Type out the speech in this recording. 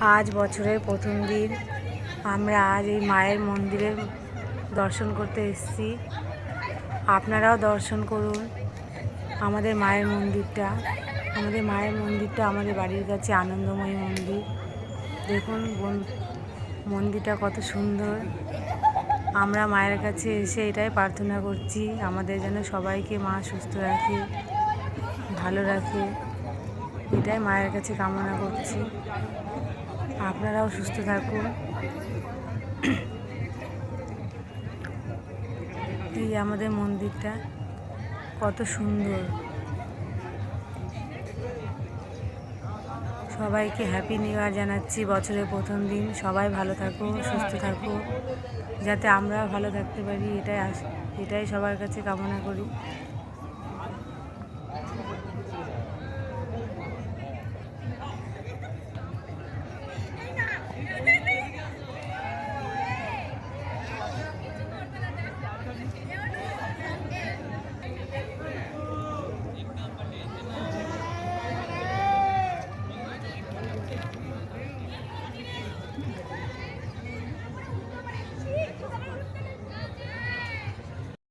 আজ বছরের প্রথম দিন। আমরা আজ এই মায়ের মন্দিরে দর্শন করতে এসেছি। আপনারাও দর্শন করুন আমাদের মায়ের মন্দিরটা। আমাদের মায়ের মন্দিরটা আমাদের বাড়ির কাছে আনন্দময়ী মন্দির। দেখুন মন্দিরটা কত সুন্দর। আমরা মায়ের কাছে এসে এটাই প্রার্থনা করছি, আমাদের যেন সবাইকে মা সুস্থ রাখে, ভালো রাখে। এটাই মায়ের কাছে কামনা করছি। আপনারাও সুস্থ থাকুন। এই আমাদের মন্দিরটা কত সুন্দর। সবাইকে হ্যাপি নিউ ইয়ার জানাচ্ছি বছরের প্রথম দিন। সবাই ভালো থাকো, সুস্থ থাকো, যাতে আমরাও ভালো থাকতে পারি। এটাই আস এটাই সবার কাছে কামনা করি।